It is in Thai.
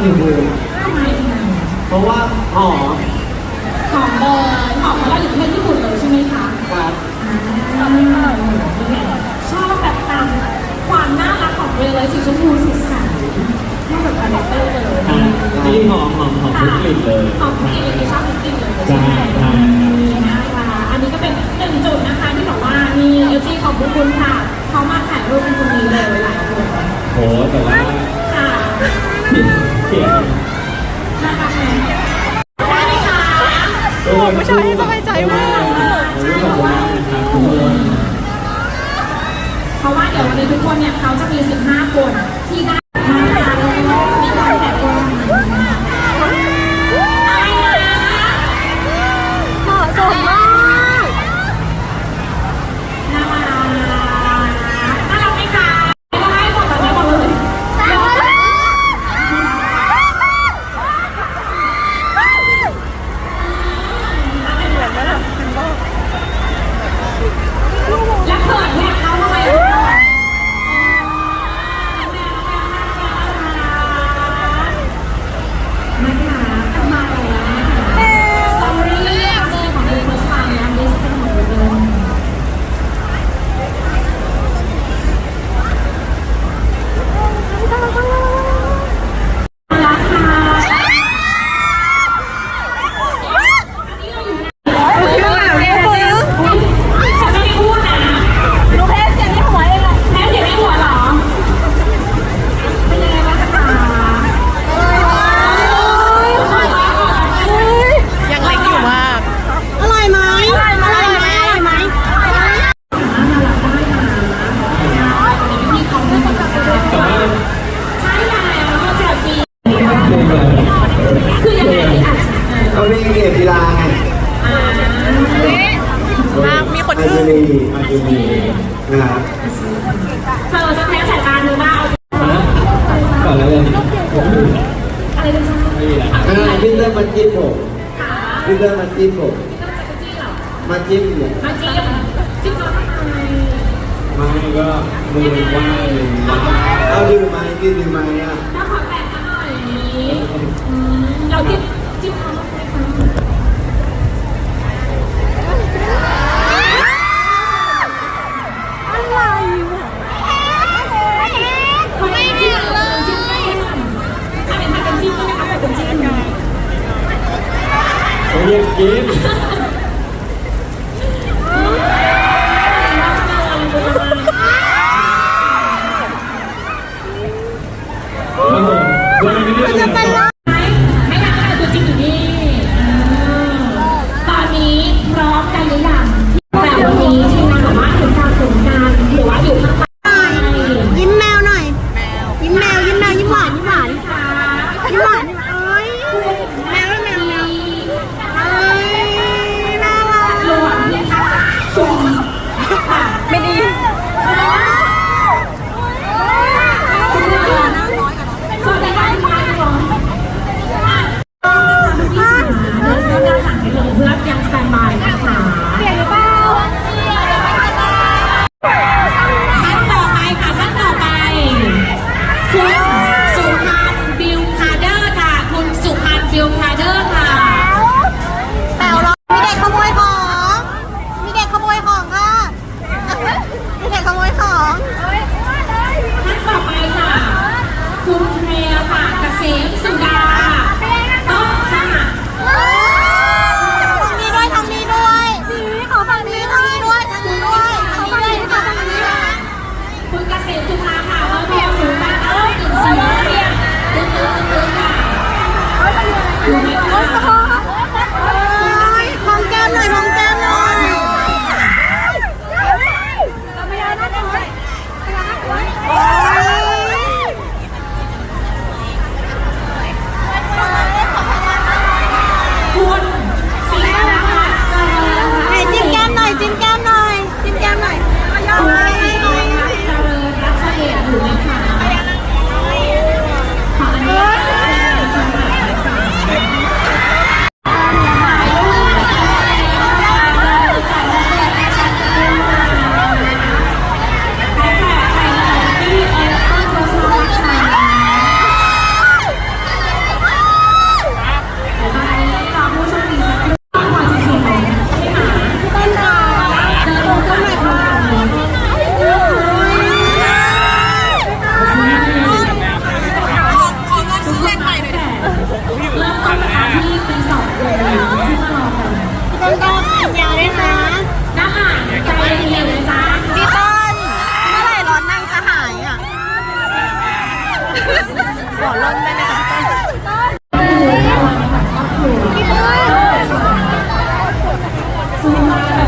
ก็รีวิวทำไมทำไมเพราะว่าหอมหอมเลยหอมเพราะเราอยู่ประเทศญี่ปุ่นเลยใช่ไหมคะครับชอบแบบตามความน่ารักของเรือเลยสีชมพูสีสันชอบแบบคาแรคเตอร์เลยอ่าที่หอมหอมหอมทุกกลิ่นเลยหอมทุกกลิ่นเลยชอบทุกกลิ่นเลยใช่ใช่นะคะอันนี้ก็เป็นหนึ่งจุดนะคะที่บอกว่ามีเอฟซีของบุญคุณค่ะเขามาถ่ายรูปเป็นคนนี้เลยหลายคนโหแต่ว่า โอ้ผู้ชายสบายใจมากขอบคุณมาะว่าเพราะว่าเดี๋ยววันนี้ทุกคนเนี่ยเขาจะมี 15 คนที่ได้ กมกีฬาไงอ่ามีคนอาอึ้จูงรีอาจจะมีนะครับเธอจะแพ้สายตาหรือเปล่าฮะก่อนแล้วเลยอะไรกันจ๊ะไม่มีแล้วอ่าพี่เตอร์มาจิ้มผมพี่เตอร์มาจิ้มผมพี่ต้องจักรจี้เหรอมาจิ้มเนี่ยมาจิ้มจิ้มเราทำไมไม่ก็มือว่างมือว่างเอาดื่มไหมพี่ดื่มไหมอะ แล้วขอแตะซะหน่อยอืมเราจิ้มจิ้มเขาบ้างไหมคะคนไม่จิ้มเลยจิ้มไม่ทำถ้าเป็นถ้าเป็นจิ้มก็นะคะแบบเป็นจิ้ม เขาเรียกกินมันจะเป็นได้ลงไม่ไม่ทำอะไรตัวจริง ขอลงได้ไหมคะ